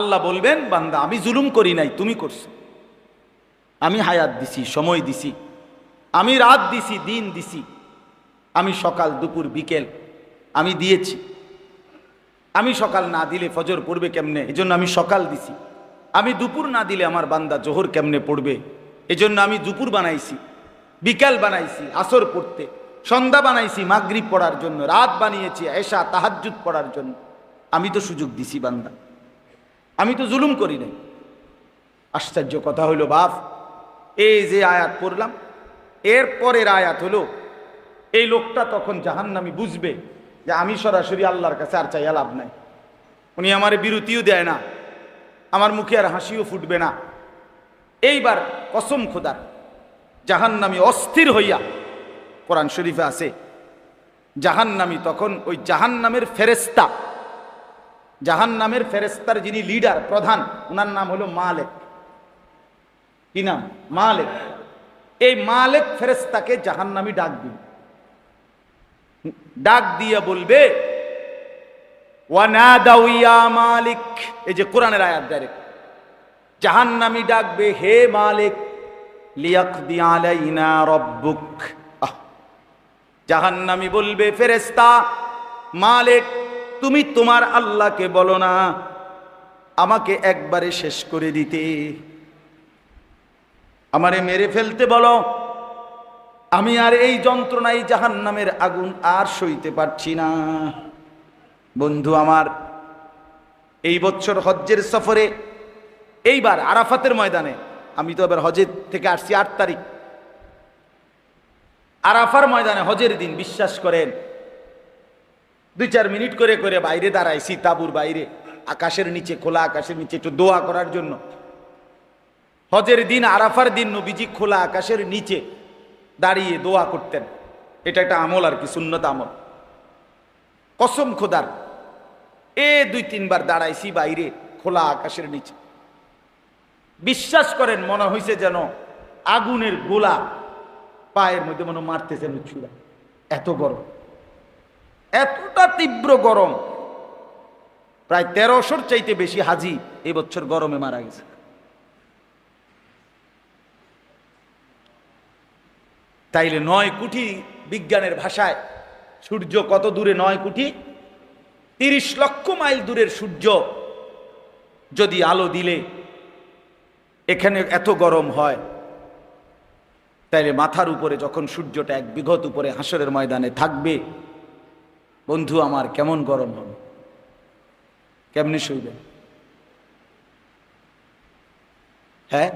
আল্লাহ বলবেন, বান্দা, আমি জুলুম করি নাই, তুমি করছ। আমি হায়াত দিছি, সময় দিছি, আমি রাত দিছি, দিন দিছি, আমি সকাল, দুপুর, বিকেল, আমি দিয়েছি। আমি সকাল না দিলে ফজর পড়বে কেমনে? এজন্য আমি সকাল দিছি। আমি দুপুর না দিলে আমার বান্দা জোহর কেমনে পড়বে? এজন্য আমি দুপুর বানাইছি, বিকাল বানাইছি, আসর পড়তে, সন্ধ্যা বানাইছি, মাগরিব পড়ার জন্য, রাত বানিয়েছি, এশা, তাহাজ্জুদ পড়ার জন্য। আমি তো সুযোগ দিছি, বান্দা। আমি তো জুলুম করি নাই। আশ্চর্য কথা হইল, বাপ, এই যে আয়াত পড়লাম, এর পরের আয়াত হলো, এই লোকটা তখন জাহান্নামি বুঝবে যে আমি সরাসরি আল্লাহর কাছে আর চাইয়া লাভ নাই। উনি আমার বিরতিও দেয় না, আমার মুখে আর হাসিও ফুটবে না। এইবার কসম খোদার, জাহান্নামি অস্থির হইয়া, কোরআন শরীফে আছে, জাহান্নামি তখন ওই জাহান্নামের ফেরেস্তা জাহান্নামের ফেরেস্তার যিনি লিডার প্রধান ওনার নাম হলো মালেক। কি নাম? মালেক। এই মালেক ফেরেস্তাকে জাহান্নামি ডাক দিন ডাক দিয়ে বলবে মালিক। এই যে কোরআনের আয়াত ডাইরেক্ট জাহান্নামি ডাকবে, হে মালিক, লিয়াকদি আলাইনা রব্বুক। জাহান্নামি বলবে ফেরেস্তা মালিক তুমি তোমার আল্লাহকে বলো না, আমাকে একবারে শেষ করে দিতে। আমারে মেরে ফেলতে বলো। আমি আর এই যন্ত্রণায় জাহান নামের আগুন আর সইতে পারছি না। বন্ধু আমার, এই বছর হজ্জের সফরে, এইবার আরাফাতের ময়দানে, আমি তো এবার হজের থেকে আসছি আট তারিখ। আরাফার ময়দানে হজের দিন, বিশ্বাস করেন দুই চার মিনিট করে করে বাইরে দাঁড়াইছি, তাবুর বাইরে, আকাশের নিচে, খোলা আকাশের নিচে, একটু দোয়া করার জন্য। হজের দিন, আরাফার দিন নবীজি খোলা আকাশের নিচে দাঁড়িয়ে দোয়া করতেন। এটা একটা আমল আর কি, সুন্নত আমল। কসম খোদার, এ দুই তিনবার দাঁড়াইছি বাইরে, খোলা আকাশের নিচে। বিশ্বাস করেন, মনে হয়েছে যেন আগুনের গোলা পায়ের মধ্যে মনে মারতেছেন ছুড়া এত গরম। এতটা তীব্র গরম। প্রায় তেরোশোর চাইতে বেশি হাজি এবছর গরমে মারা গেছে। তাইলে নয় কোটি বিজ্ঞানের ভাষায় সূর্য কত দূরে নয় কোটি? তিরিশ লক্ষ মাইল দূরের সূর্য যদি আলো দিলে এখানে এত গরম হয়, তাইলে মাথার উপরে যখন সূর্যটা এক বিঘত উপরে হাসরের ময়দানে থাকবে বন্ধু আমার, কেমন গরম হবে? কেমনি শুইবেন হ্যাঁ?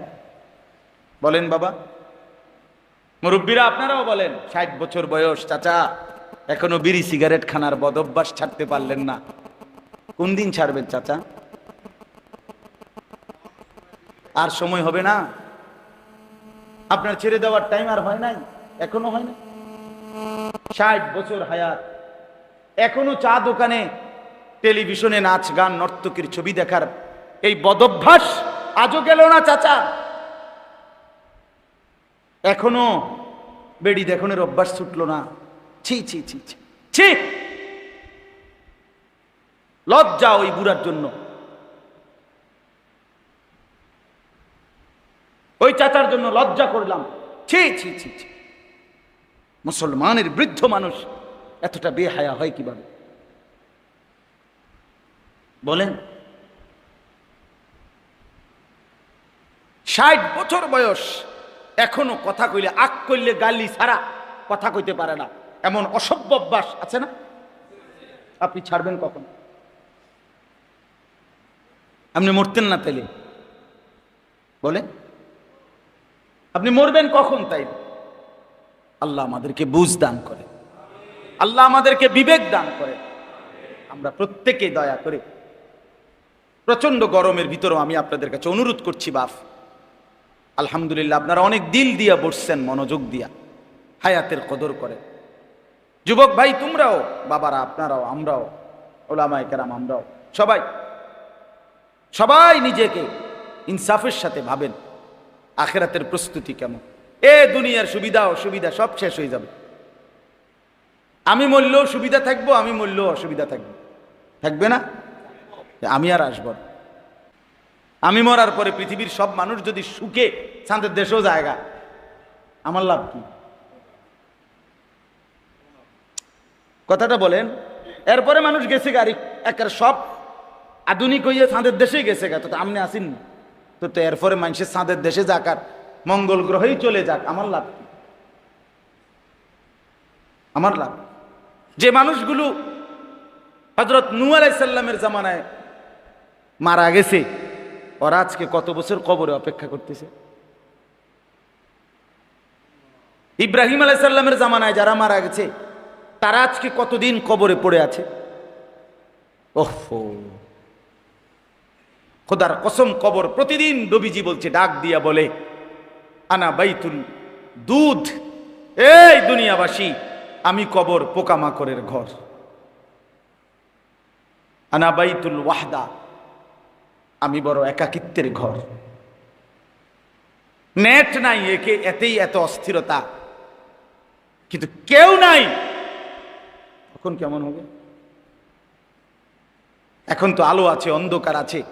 বলেন বাবা। মুরব্বীরা আপনারাও বলেন, ষাট বছর বয়স, চাচা, এখনও বিড়ি সিগারেট খানার বদভ্যাস ছাড়তে পারলেন না। কোন দিন ছাড়বেন, চাচা? আর সময় হবে না। আপনার ছেড়ে দেওয়ার টাইম আর হয় নাই, এখনও হয় না ষাট বছর হায়াত। এখনও চা দোকানে টেলিভিশনে নাচ গান নর্তকীর ছবি দেখার এই বদভ্যাস আজও গেল না, চাচা। এখনও বেড়ি দেখনের অভ্যাস ছুটলো না। ছি ছি ছি ছি ছি। লজ্জা ওই বুড়ার জন্য। ওই চাচার জন্য লজ্জা করলাম। ছি ছি ছি ছি। মুসলমানের বৃদ্ধ মানুষ এতটা বেহায়া হয় কীভাবে? বলেন। ষাট বছর বয়স, এখনও কথা কইলে আক করলে গালি ছাড়া কথা কইতে পারে না। এমন অসভ্য অভ্যাস আছে না? আপনি ছাড়বেন কখন? আপনি মরতেন না তাইলে? বলে আপনি মরবেন কখন তাই আল্লাহ আমাদেরকে বুঝ দান করে আল্লাহ আমাদেরকে বিবেক দান করে। আমরা প্রত্যেকে দয়া করে প্রচণ্ড গরমের ভিতরেও আমি আপনাদের কাছে অনুরোধ করছি বাপ আলহামদুলিল্লাহ, আপনারা অনেক দিল দিয়া বসছেন, মনোযোগ দিয়া, হায়াতের কদর করে। যুবক ভাই, তোমরাও, বাবারা, আপনারাও, আমরাও ওলামাই কেরাম, আমরাও, সবাই। সবাই নিজেকে ইনসাফের সাথে ভাবেন। আখেরাতের প্রস্তুতি কেমন? এ দুনিয়ার সুবিধা, অসুবিধা সব শেষ হয়ে যাবে। আমি মরলেও সুবিধা থাকব, আমি মরলেও অসুবিধা থাকব। থাকবে না? আমি আর আসব। আমি মরার পরে পৃথিবীর সব মানুষ যদি সুখে শান্তের দেশেও জায়গা আমার লাভ কি? কথাটা বলেন, এরপরে মানুষ গেছে গাড়ি একের সব আধুনিক হইয়া চাঁদের দেশেই গেছে গা, তো আপনি আসেন তো তো এরপরে মানুষের চাঁদের দেশে যাক আর মঙ্গল গ্রহেই চলে যাক, আমার লাভ কি? আমার লাভ যে মানুষগুলো হজরত নু আলাইসাল্লামের জামানায় মারা গেছে, ওরা আজকে কত বছর কবরে অপেক্ষা করতেছে? ইব্রাহিম আলাইসাল্লামের জামানায় যারা মারা গেছে, তারা আজকে কতদিন কবরে পড়ে আছে? ওহো খোদার কসম কবর প্রতিদিন নবীজি বলছে, ডাক দিয়া বলে, আনা বাইতুল দুধ, এই দুনিয়াবাসী আমি কবর পোকামাকড়ের ঘর। আনা বাইতুল ওয়াহদা, আমি বড় একাকিত্বের ঘর। নেট নাই একে, এতেই এত অস্থিরতা। কিন্তু কেউ নাই। তখন কেমন হবে? এখন তো আলো আছে, অন্ধকার আছে।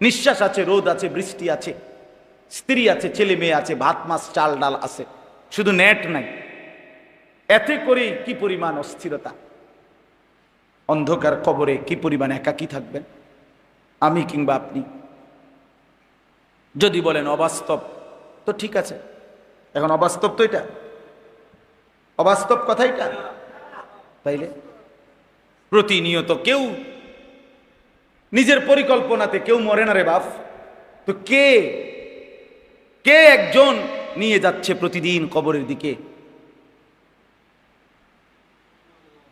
নিঃশ্বাস আছে, রোদ আছে, বৃষ্টি আছে। স্ত্রী আছে, ছেলে মেয়ে আছে, ভাত, মাছ, চাল, ডাল আছে। শুধু নেট নাই। এতে করে কি পরিমাণ অস্থিরতা? অন্ধকার কবরে কি পরিমাণ একাকি থাকবেন? আমি কিংবা আপনি? যদি বলেন অবাস্তব, তো ঠিক আছে। এখন অবাস্তব তো এটা। অবাস্তব কথাইটা তাইলে? প্রতিনিয়ত কেউ নিজের পরিকল্পনাতে কেউ মরে না রে বাপ। তো কে? কে একজন নিয়ে যাচ্ছে প্রতিদিন কবরের দিকে?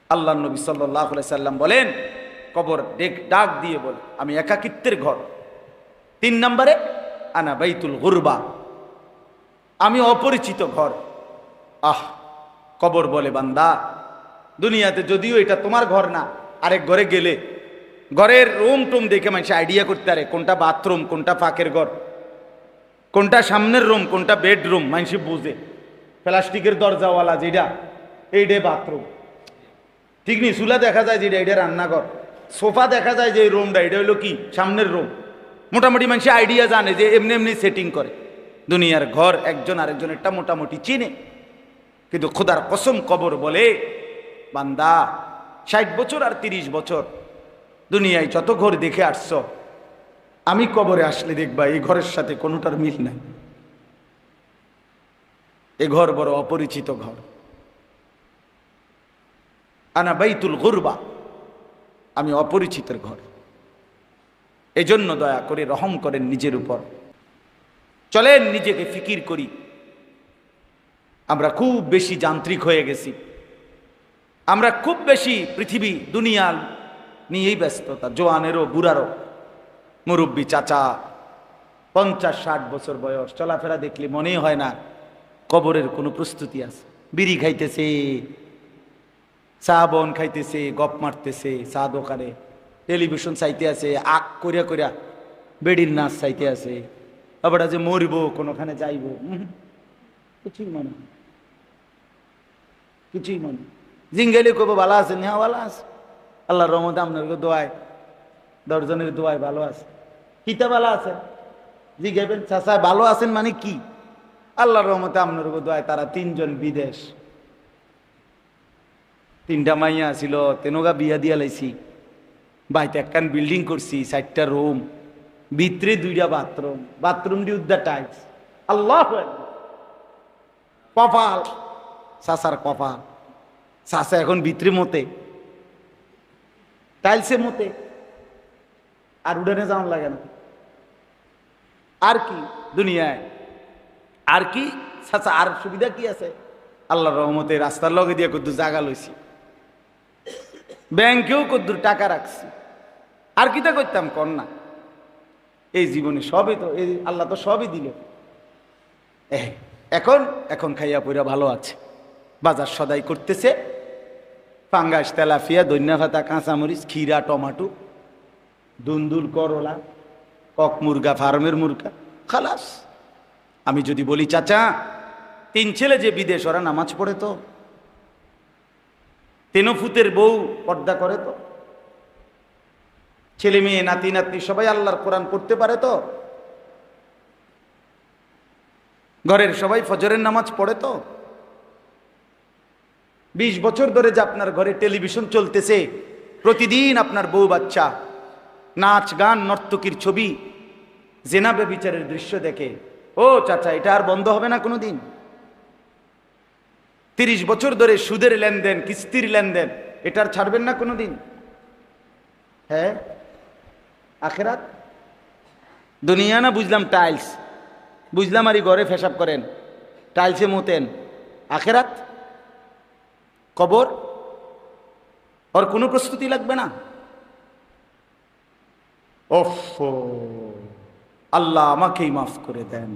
আল্লাহ নবী সাল্লাহ সাল্লাম বলেন, কবর ডেক, ডাক দিয়ে বলে, আমি একাকিত্বের ঘর। তিন নম্বরে, আনা বাইতুল গুরবা। আমি অপরিচিত ঘর। আহ, কবর বলে বান্দা, দুনিয়াতে যদিও এটা তোমার ঘর না, আরেক ঘরে গেলে। ঘরের রুম টুম দেখে মানুষ আইডিয়া করতে পারে, কোনটা বাথরুম, কোনটা ফাঁকের ঘর, কোনটা সামনের রুম, কোনটা বেডরুম মানুষ বুঝে। প্লাস্টিকের দরজাওয়ালা যেটা এইটা বাথরুম। ঠিক নি চুলা দেখা যায় যেটা, এটা রান্নাঘর। সোফা দেখা যায় যে রুমটা, এটা হলো কি? সামনের রুম। মোটামুটি মানুষ আইডিয়া জানে যে এমনি এমনি সেটিং করে। দুনিয়ার ঘর, একজন আরেকজনেরটা মোটামুটি চিনে। কিন্তু খোদার কসম কবর বলে, বান্দা, ষাট বছর আর তিরিশ বছর, দুনিয়ায় যত ঘর দেখে আসছ, আমি কবরে আসলে দেখবা এই ঘরের সাথে কোনোটার মিল নাই। এ ঘর বড় অপরিচিত ঘর। আনা বাইতুল গুরবা। আমি অপরিচিতের ঘর। এজন্য দয়া করে রহম করেন নিজের উপর। চলেন নিজেকে ফিকির করি। আমরা খুব বেশি যান্ত্রিক হয়ে গেছি। আমরা খুব বেশি পৃথিবী দুনিয়ার নিয়েই ব্যস্ততা। জোয়ানেরও, বুড়ারও। মুরব্বী, চাচা, পঞ্চাশ, ষাট বছর বয়স। চলাফেরা দেখলে মনেই হয় না কবরের কোনো প্রস্তুতি আছে। বিড়ি খাইতেছে চা বন খাইতেছে, গপ মারতেছে, চা দোকানে। টেলিভিশন চাইতে আছে, আক করিয়া করিয়া বেডির নাচ চাইতে আছে। আবার যে মরব, কোনোখানে যাইব। কিছুই মনে কিছুই মনে জিঙ্গেলি কব ভালো আছে হ্যাঁ ভালো আছে। আল্লাহর রহমতে আপনার দোয়ায়, দশজনের দোয়ায় ভালো আছে। কিতা ভালো আছে? জিজ্ঞাবেন চাচা, ভালো আছেন মানে কি? আল্লাহর রহমতে আপনার দোয়ায়, তারা তিনজন বিদেশ। তিনটা মাইয়া ছিল তেনগা বিয়া দিয়া লাইছি। বাইতে একখান বিল্ডিং করছি, চারটা রুম ভিতরে দুইটা বাথরুম বাথরুম দি উদ্দা টাইলস আল্লাহ কপাল সাসার কপাল। সাসা এখন ভিতরে মতে। টাইলসে মতে। আর উডানে যাওয়ান লাগে না। আর কি দুনিয়ায়? আর কি? সাসা আর সুবিধা কি আছে? আল্লাহর রহমতে রাস্তার লগে দিয়ে কদ্দুর জায়গা লইছি। ব্যাংকেও কদ্দুর টাকা রাখছি। আর কিটা করতাম, কর না। এই জীবনে সবই তো, এই আল্লাহ তো সবই দিল। এখন এখন খাইয়া পইরা ভালো আছে। বাজার সদাই করতেছে। পাঙ্গাস তেলাফিয়া দৈন্য ভাতা, কাঁচামরিচ, ক্ষীরা, টমাটো, দুন্দুল, করলা, কক মুরগা, ফার্মের মুরগা, খালাস। আমি যদি বলি, চাচা, তিন ছেলে যে বিদেশ, ওরা নামাজ পড়ে তো? তেনফুতের বউ পর্দা করে তো। ছেলে মেয়ে, নাতি, নাতনি, সবাই আল্লাহর কোরআন পড়তে পারে তো। ঘরের সবাই ফজরের নামাজ পড়ে তো। বিশ বছর ধরে যে আপনার ঘরে টেলিভিশন চলতেছে, প্রতিদিন আপনার বউ বাচ্চা, নাচ, গান, নর্তকীর ছবি জেনাবে বিচারের দৃশ্য দেখে। ও চাচা, এটা আর বন্ধ হবে না কোনো দিন তিরিশ বছর ধরে সুদের লেনদেন, কিস্তির লেনদেন এটা আর ছাড়বেন না কোনো দিন হ্যাঁ? আখেরাত? দুনিয়া না বুঝলাম টাইলস? বুঝলাম আর ঘরে ফেসাব করেন, টাইলসে মতেন। আখেরাত? কবর? ওর কোনো প্রস্তুতি লাগবে না? আল্লাহ আমাকেই মাফ করে দেন।